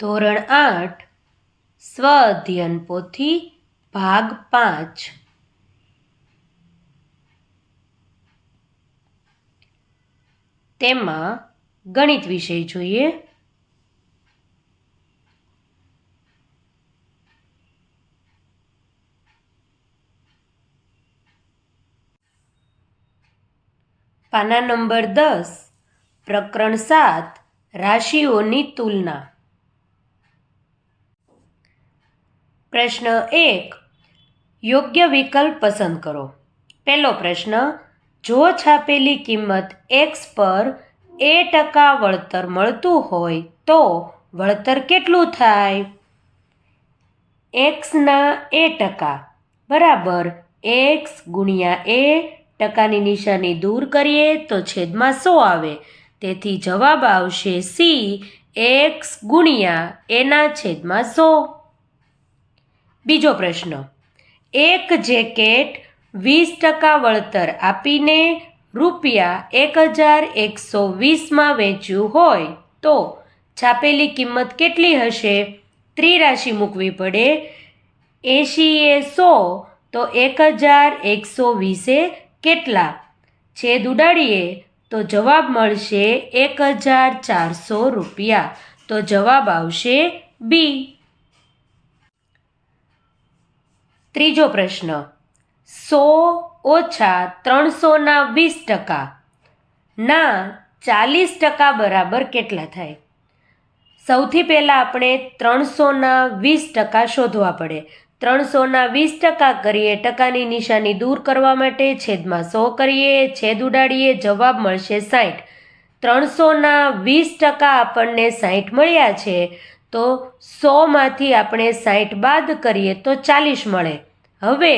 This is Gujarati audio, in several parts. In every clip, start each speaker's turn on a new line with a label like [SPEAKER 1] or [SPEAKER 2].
[SPEAKER 1] ધોરણ આઠ સ્વ અધ્યયન પોથી ભાગ પાંચ. તેમાં ગણિત વિષય જોઈએ. પાના નંબર દસ, પ્રકરણ સાત, રાશિઓની તુલના. પ્રશ્ન એક, યોગ્ય વિકલ્પ પસંદ કરો. પહેલો પ્રશ્ન, જો છાપેલી કિંમત એક્સ પર એ ટકા વળતર મળતું હોય તો વળતર કેટલું થાય? એક્સના એ ટકા, બરાબર એક્સ ગુણ્યા એ ટકાની નિશાની દૂર કરીએ તો છેદમાં સો આવે. તેથી જવાબ આવશે સી એક્સ ગુણ્યા એના છેદમાં સો. બીજો પ્રશ્ન. એક જેકેટ વીસ ટકા વળતર આપીને રૂપિયા એક હજાર એકસો વીસમાં વેચ્યું હોય તો છાપેલી કિંમત કેટલી હશે? ત્રિરાશિ મૂકવી પડે. એંશીએ સો, તો એક હજાર એકસો વીસે કેટલા? છેદ ઉડાડીએ તો જવાબ મળશે એક હજાર ચારસો રૂપિયા. તો જવાબ આવશે બી. ત્રીજો પ્રશ્ન. સો ઓછા ત્રણસોના વીસ ટકા. ના, ચાલીસ ટકા બરાબર કેટલા થાય? સૌથી પહેલાં આપણે ત્રણસોના વીસ ટકા શોધવા પડે. ત્રણસોના વીસ ટકા કરીએ ટકાની નિશાની દૂર કરવા માટે છેદમાં સો કરીએ, છેદ ઉડાડીએ, જવાબ મળશે સાઠ ત્રણસોના વીસ ટકા આપણને સાઠ મળ્યા છે. તો સોમાંથી આપણે સાઠ બાદ કરીએ તો ચાલીસ મળે. હવે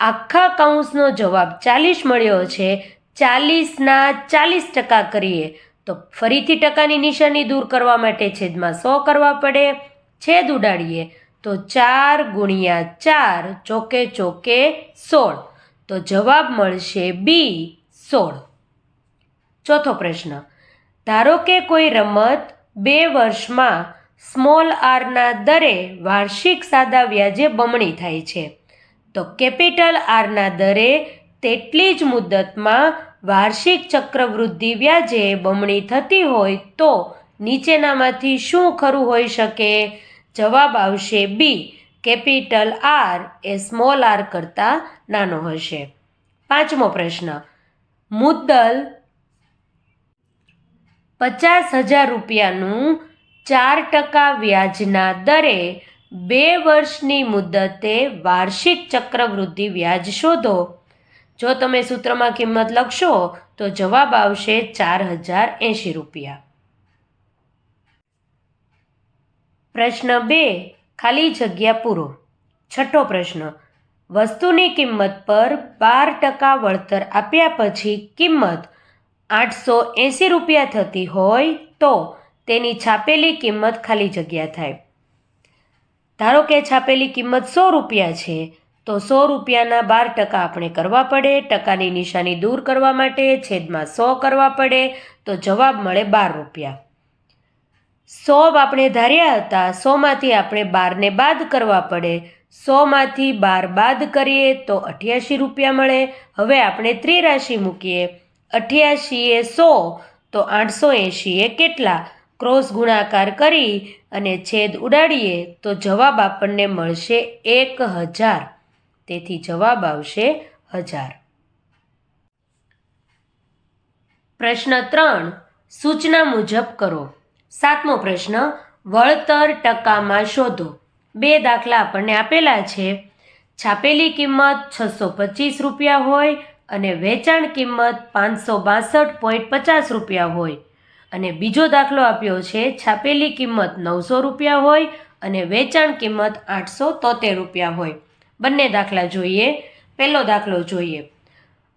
[SPEAKER 1] આખા કાઉન્સનો જવાબ ચાલીસ મળ્યો છે. ચાલીસના ચાલીસ ટકા કરીએ તો ફરીથી ટકાની નિશાની દૂર કરવા માટે છેદમાં સો કરવા પડે. છેદ ઉડાડીએ તો ચાર ગુણ્યા ચાર ચોકે ચોકે સોળ. તો જવાબ મળશે બી સોળ. ચોથો પ્રશ્ન. ધારો કે કોઈ રમત બે વર્ષમાં સ્મોલ આરના દરે વાર્ષિક સાદા વ્યાજે બમણી થાય છે. તો કેપિટલ આરના દરે તેટલી જ મુદતમાં વાર્ષિક ચક્રવૃદ્ધિ વ્યાજે બમણી થતી હોય તો નીચેનામાંથી શું ખરું હોઈ શકે? જવાબ આવશે B, capital R A small R કરતાં નાનો હશે. પાંચમો પ્રશ્ન. મુદ્દલ પચાસ હજાર રૂપિયાનું ચાર ટકા વ્યાજના દરે બે વર્ષની મુદતે વાર્ષિક ચક્રવૃદ્ધિ વ્યાજ શોધો. જો તમે સૂત્રમાં કિંમત લખશો, તો જવાબ આવશે ચાર હજાર એંશી રૂપિયા. પ્રશ્ન બે, ખાલી જગ્યા પૂરો. છઠ્ઠો પ્રશ્ન, વસ્તુની કિંમત પર બાર ટકા વળતર આપ્યા પછી કિંમત આઠસો એંસી રૂપિયા થતી હોય તો તેની છાપેલી કિંમત ખાલી જગ્યા થાય. ધારો કે છાપેલી કિંમત સો રૂપિયા છે, તો સો રૂપિયાના બાર ટકા આપણે કરવા પડે, ટકાની નિશાની દૂર કરવા માટે, છેદમાં સો કરવા પડે, તો જવાબ મળે બાર રૂપિયા. સો આપણે ધાર્યા હતા, સોમાંથી આપણે બારને બાદ કરવા પડે, સોમાંથી બાર બાદ કરીએ તો અઠ્યાસી રૂપિયા મળે, હવે આપણે ત્રિરાશી મૂકીએ, અઠ્યાસીએ સો, તો આઠસો એંશીએ કેટલા? ક્રોસ ગુણાકાર કરી અને છેદ ઉડાડીએ તો જવાબ આપણને મળશે એક હજાર. તેથી જવાબ આવશે હજાર. પ્રશ્ન ત્રણ, સૂચના મુજબ કરો. સાતમો પ્રશ્ન, વળતર ટકામાં શોધો. બે દાખલા આપણને આપેલા છે. છાપેલી કિંમત છસો પચીસ રૂપિયા હોય અને વેચાણ કિંમત પાંચસો બાસઠ પોઈન્ટ પચાસ રૂપિયા હોય. અને બીજો દાખલો આપ્યો છે, છાપેલી કિંમત નવસો રૂપિયા હોય અને વેચાણ કિંમત આઠસો તોતેર રૂપિયા હોય. બંને દાખલા જોઈએ. પહેલો દાખલો જોઈએ.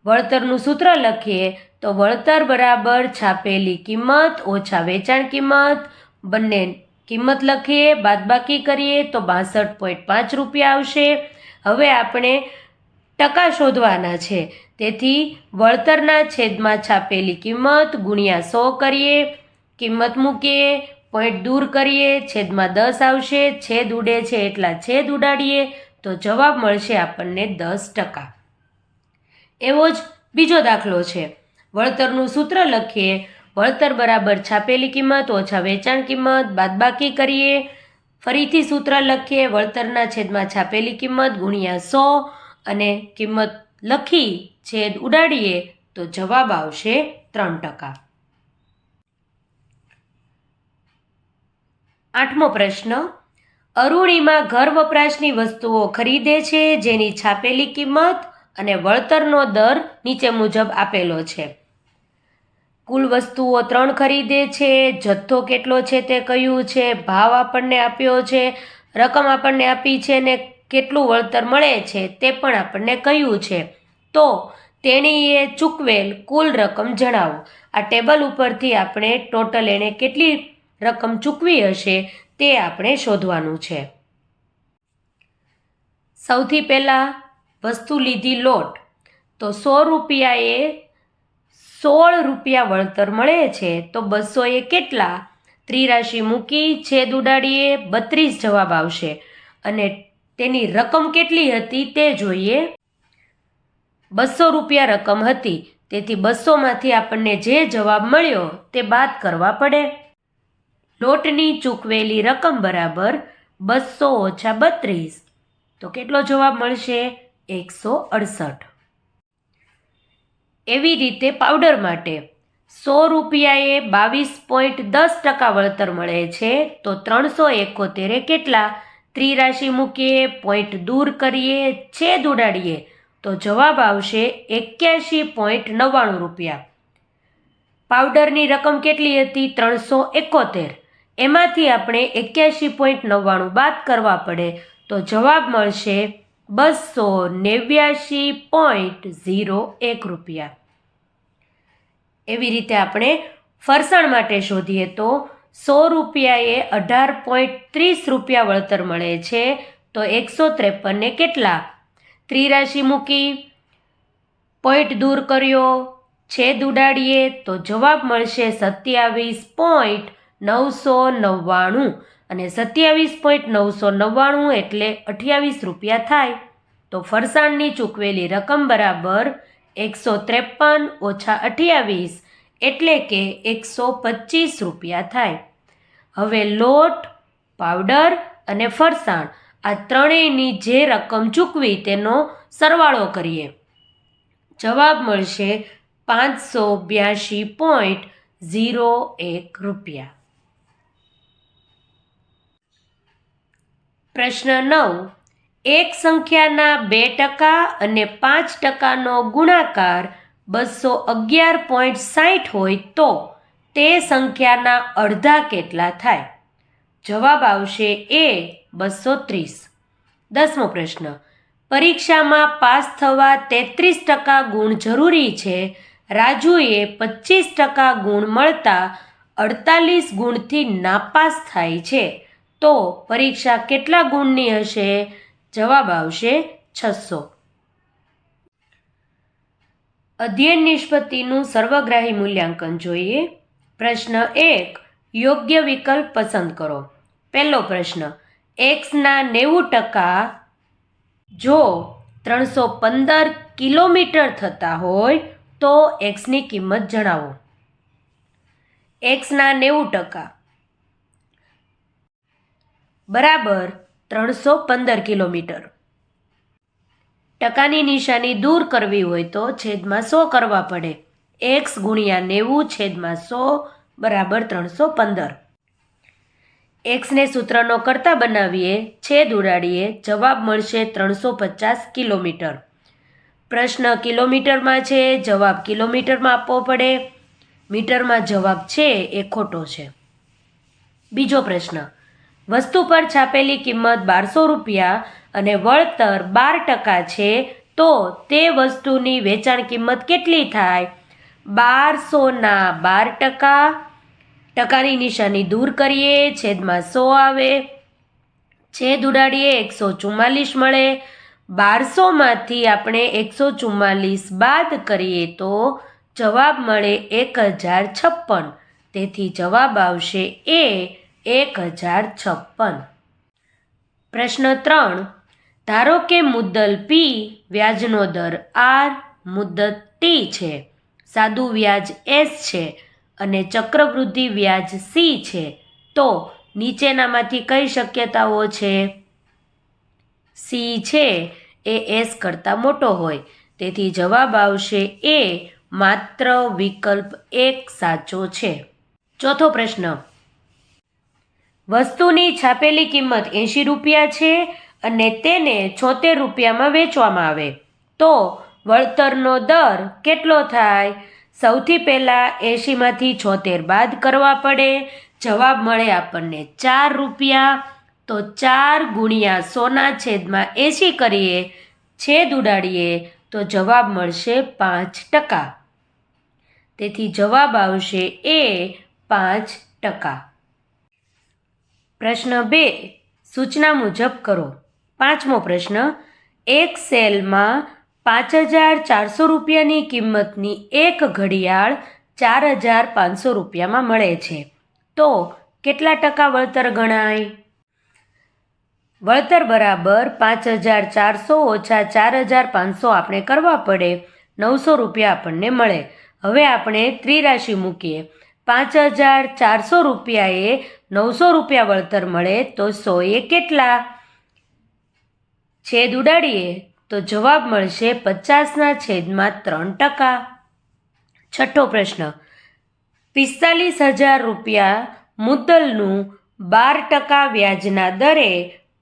[SPEAKER 1] વળતરનું સૂત્ર લખીએ તો વળતર બરાબર છાપેલી કિંમત ઓછા વેચાણ કિંમત. બંને કિંમત લખીએ, બાદબાકી કરીએ તો બાસઠ પોઈન્ટ પાંચ રૂપિયા આવશે. હવે આપણે ટકા શોધવાના છે. તેથી વળતરના છેદમાં છાપેલી કિંમત ગુણ્યા સો કરીએ, કિંમત મૂકીએ પોઈન્ટ દૂર કરીએ, છેદમાં દસ આવશે, છેદ ઉડે છે એટલા છેદ ઉડાડીએ, તો જવાબ મળશે આપણને દસ ટકા. એવો જ બીજો દાખલો છે. વળતરનું સૂત્ર લખીએ, વળતર બરાબર છાપેલી કિંમત, ઓછા વેચાણ કિંમત, બાદબાકી કરીએ. ફરીથી સૂત્ર લખીએ, વળતરના છેદમાં છાપેલી કિંમત ગુણ્યા સો અને કિંમત લખી છેદ ઉડાડીએ તો જવાબ આવશે ત્રણ ટકા. આઠમો પ્રશ્ન, અરુણિમા ઘર વપરાશની વસ્તુઓ ખરીદે છે જેની છાપેલી કિંમત અને વળતરનો દર નીચે મુજબ આપેલો છે. કુલ વસ્તુઓ ત્રણ ખરીદે છે, જથ્થો કેટલો છે તે કયું છે, ભાવ આપણને આપ્યો છે, રકમ આપણને આપી છે ને કેટલું વળતર મળે છે તે પણ આપણને કહ્યું છે. તો તેણીએ ચૂકવેલ કુલ રકમ જણાવો. આ ટેબલ ઉપરથી આપણે ટોટલ એણે કેટલી રકમ ચૂકવી હશે તે આપણે શોધવાનું છે. સૌથી પહેલાં વસ્તુ લીધી લોટ. તો સો રૂપિયાએ સોળ રૂપિયા વળતર મળે છે. તો બસોએ કેટલા? ત્રિરાશી મૂકી, છેદ ઉડાડીએ, બત્રીસ જવાબ આવશે. અને તેની રકમ કેટલી હતી તે જોઈએ. બસો રૂપિયા રકમ હતી. તેથી બસોમાંથી આપણને જે જવાબ મળ્યો તે બાદ કરવા પડે. લોટની ચૂકવેલી રકમ બરાબર બસો ઓછા બત્રીસ. તો કેટલો જવાબ મળશે? એકસો અડસઠ. એવી રીતે પાવડર માટે સો રૂપિયાએ બાવીસ પોઈન્ટ દસ ટકા વળતર મળે છે. તો ત્રણસો એકોતેરે કેટલા? ત્રિરાશી મૂકીએ, પોઈન્ટ દૂર કરીએ, છેદ ઉડાડીએ, તો જવાબ આવશે એક્યાસી પોઈન્ટ નવ્વાણું રૂપિયા. પાવડરની રકમ કેટલી હતી? ત્રણસો એકોતેર. એમાંથી આપણે એક્યાસી પોઈન્ટ નવ્વાણું બાદ કરવા પડે, તો જવાબ મળશે બસો નેવ્યાશી પોઈન્ટ ઝીરો એક રૂપિયા. એવી રીતે આપણે ફરસાણ માટે શોધીએ તો સો રૂપિયાએ અઢાર પોઈન્ટ ત્રીસ રૂપિયા વળતર મળે છે, તો એકસો ત્રેપનને કેટલા? ત્રિરાશી મૂકી, પોઈન્ટ દૂર કર્યો, છેદ ઉડાડીએ, તો જવાબ મળશે સત્યાવીસ પોઈન્ટ નવસો નવ્વાણું. અને સત્યાવીસ પોઈન્ટ નવસો નવ્વાણું એટલે અઠ્યાવીસ રૂપિયા થાય. તો ફરસાણની ચૂકવેલી રકમ બરાબર એકસો ત્રેપન ઓછા અઠ્યાવીસ. એટલે કે એકસો પચીસ રૂપિયા થાય. હવે લોટ, પાવડર અને ફરસાણ આ ત્રણેયની જે રકમ ચૂકવી તેનો સરવાળો કરીએ. જવાબ મળશે પાંચસો બ્યાસી પોઈન્ટ ઝીરો એક રૂપિયા. પ્રશ્ન નવ. એક સંખ્યાના બે ટકા અને પાંચ ટકાનો ગુણાકાર બસો અગિયાર પોઈન્ટ સાઠ હોય તો તે સંખ્યાના અડધા કેટલા થાય? જવાબ આવશે એ બસો ત્રીસ. દસમો પ્રશ્ન. પરીક્ષામાં પાસ થવા તેત્રીસ ટકા ગુણ જરૂરી છે. રાજુએ પચીસ ટકા ગુણ મળતા અડતાલીસ ગુણથી નાપાસ થાય છે. તો પરીક્ષા કેટલા ગુણની હશે? જવાબ આવશે છસો. અધ્યયન નિષ્પત્તિનું સર્વગ્રાહી મૂલ્યાંકન જોઈએ. પ્રશ્ન એક, યોગ્ય વિકલ્પ પસંદ કરો. પહેલો પ્રશ્ન એક્સના નેવું ટકા જો ત્રણસો પંદર કિલોમીટર થતા હોય, તો એક્સની કિંમત જણાવો. એક્સના નેવું ટકા બરાબર ત્રણસો પંદર કિલોમીટર. ટકાની નિશાની દૂર કરવી હોય તો છેદમાં સો કરવા પડે. એક્સ ગુણ્યા નેવું છેદમાં સો બરાબર ત્રણસો પંદર. એક્સને સૂત્રનો કરતા બનાવીએ, છેદ ઉડાડીએ, જવાબ મળશે ત્રણસો પચાસ કિલોમીટર. પ્રશ્ન કિલોમીટરમાં છે, જવાબ કિલોમીટરમાં આપવો પડે. મીટરમાં જવાબ છે એ ખોટો છે. બીજો પ્રશ્ન વસ્તુ પર છાપેલી કિંમત બારસો રૂપિયા અને વળતર બાર ટકા છે, તો તે વસ્તુની વેચાણ કિંમત કેટલી થાય? બારસોના બાર ટકા. ટકાની નિશાની દૂર કરીએ, છેદમાં સો આવે. છેદ ઉડાડીએ, એકસો ચુમ્માલીસ મળે. બારસોમાંથી આપણે એકસો ચુમ્માલીસ બાદ કરીએ તો જવાબ મળે એક હજાર છપ્પન. તેથી જવાબ આવશે એ એક હજાર છપ્પન. પ્રશ્ન ત્રણ. ધારો કે મુદ્દલ પી વ્યાજનો દર આર મુદ્દત ટી છે. સાદું વ્યાજ એસ છે અને ચક્રવૃદ્ધિ વ્યાજ સી છે. તો નીચેનામાંથી કઈ શક્યતાઓ છે? સી છે એ એસ કરતાં મોટો હોય. તેથી જવાબ આવશે એ માત્ર વિકલ્પ એક સાચો છે. ચોથો પ્રશ્ન. વસ્તુની છાપેલી કિંમત એંશી રૂપિયા છે અને તેને છોતેર રૂપિયામાં વેચવામાં આવે. તો વળતરનો દર કેટલો થાય? સૌથી પહેલાં એંશીમાંથી છોતેર બાદ કરવા પડે. જવાબ મળે આપણને ચાર રૂપિયા. તો ચાર ગુણ્યા સોના છેદમાં એંશી કરીએ, છેદ ઉડાડીએ, તો જવાબ મળશે પાંચ ટકા. તેથી જવાબ આવશે એ પાંચ ટકા. પ્રશ્ન બે, સૂચના મુજબ કરો. પાંચમો પ્રશ્ન, એક સેલમાં પાંચ હજાર ચારસો રૂપિયાની કિંમતની એક ઘડિયાળ ચાર હજાર પાંચસો રૂપિયામાં મળે છે. તો કેટલા ટકા વળતર ગણાય? વળતર બરાબર પાંચ હજાર ચારસો ઓછા ચાર હજાર પાંચસો આપણે કરવા પડે. નવસો રૂપિયા આપણને મળે. હવે આપણે ત્રિરાશિ મૂકીએ. પાંચ હજાર ચારસો રૂપિયાએ નવસો રૂપિયા વળતર મળે તો સોએ કેટલા? છેદ ઉડાડીએ તો જવાબ મળશે પચાસના છેદમાં ત્રણ ટકા. છઠ્ઠો પ્રશ્ન, પિસ્તાલીસ હજાર રૂપિયા મુદ્દલનું બાર ટકા વ્યાજના દરે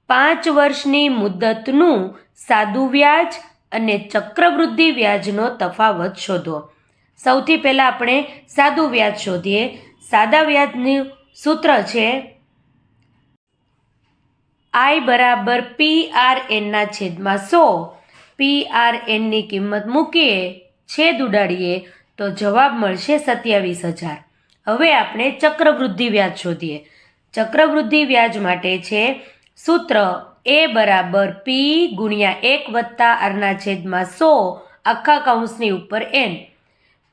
[SPEAKER 1] પાંચ વર્ષની મુદ્દતનું સાદું વ્યાજ અને ચક્રવૃદ્ધિ વ્યાજનો તફાવત શોધો. સૌથી પહેલાં આપણે સાદું વ્યાજ શોધીએ. સાદા વ્યાજનું સૂત્ર છે આઈ બરાબર પી આર એનના છેદમાં સો. પી આર એનની કિંમત મૂકીએ, છેદ ઉડાડીએ, તો જવાબ મળશે સત્યાવીસ હજાર. હવે આપણે ચક્રવૃદ્ધિ વ્યાજ શોધીએ. ચક્રવૃદ્ધિ વ્યાજ માટે છે સૂત્ર એ બરાબર પી ગુણ્યા એક વત્તા આરના છેદમાં સો આખા કૌંસની ઉપર એન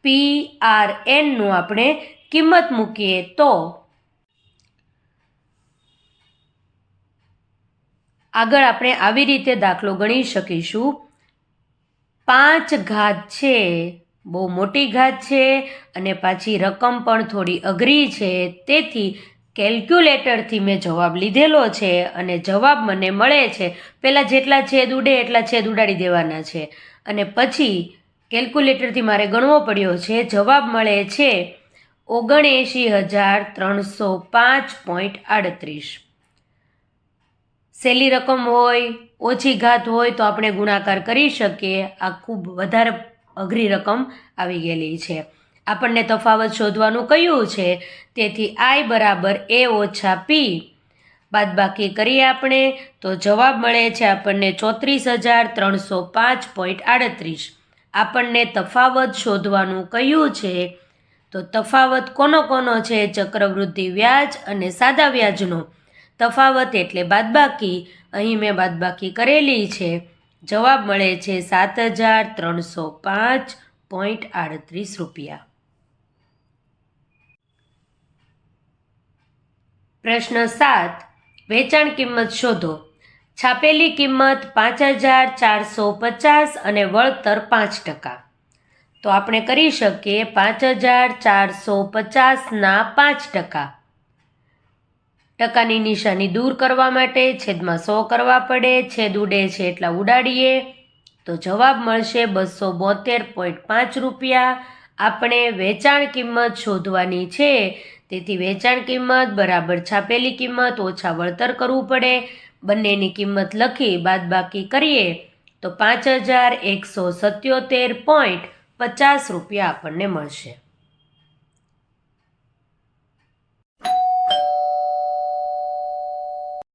[SPEAKER 1] પી આર એનનું આપણે કિંમત મૂકીએ તો આગળ આપણે આવી રીતે દાખલો ગણી શકીશું. પાંચ ઘાત છે, બહુ મોટી ઘાત છે અને પાછી રકમ પણ થોડી અઘરી છે. તેથી કેલ્ક્યુલેટરથી મેં જવાબ લીધેલો છે અને જવાબ મને મળે છે. પહેલાં જેટલા છેદ ઉડે એટલા છેદ ઉડાડી દેવાના છે. અને પછી કેલ્ક્યુલેટરથી મારે ગણવો પડ્યો છે. જવાબ મળે છે ઓગણએંશી હજાર ત્રણસો પાંચ પોઈન્ટ આડત્રીસ. સહેલી રકમ હોય, ઓછી ઘાત હોય તો આપણે ગુણાકાર કરી શકીએ. આ ખૂબ વધારે અઘરી રકમ આવી ગયેલી છે. આપણને તફાવત શોધવાનું કયું છે. તેથી આઈ બરાબર એ ઓછા પી. બાદબાકી કરીએ આપણે. તો જવાબ મળે છે આપણને ચોત્રીસ હજાર ત્રણસો પાંચ પોઈન્ટ આડત્રીસ. આપણને તફાવત શોધવાનું કહ્યું છે, તો તફાવત કોનો કોનો છે? ચક્રવૃદ્ધિ વ્યાજ અને સાદા વ્યાજનો. તફાવત એટલે બાદબાકી. અહીં મેં બાદબાકી કરેલી છે. જવાબ મળે છે સાત હજાર ત્રણસો પાંચ પોઈન્ટ આડત્રીસ રૂપિયા. પ્રશ્ન સાત. વેચાણ કિંમત શોધો. છાપેલી કિંમત પાંચ હજાર ચારસો પચાસ અને વળતર પાંચ ટકા. તો આપણે કરી શકીએ પાંચ હજાર ચારસો પચાસના પાંચ ટકા. ટકાની નિશાની દૂર કરવા માટે છેદમાં સો કરવા પડે, છેદ ઉડે છે એટલા ઉડાડીએ. તો જવાબ મળશે બસો બોતેર પોઈન્ટ પાંચ રૂપિયા. આપણે વેચાણ કિંમત શોધવાની છે, તેથી વેચાણ કિંમત બરાબર છાપેલી કિંમત ઓછા વળતર કરવું પડે. બંનેની કિંમત લખી બાદબાકી કરીએ, તો પાંચ હજાર એકસો સત્યોતેર પોઈન્ટ પચાસ રૂપિયા આપણને મળશે.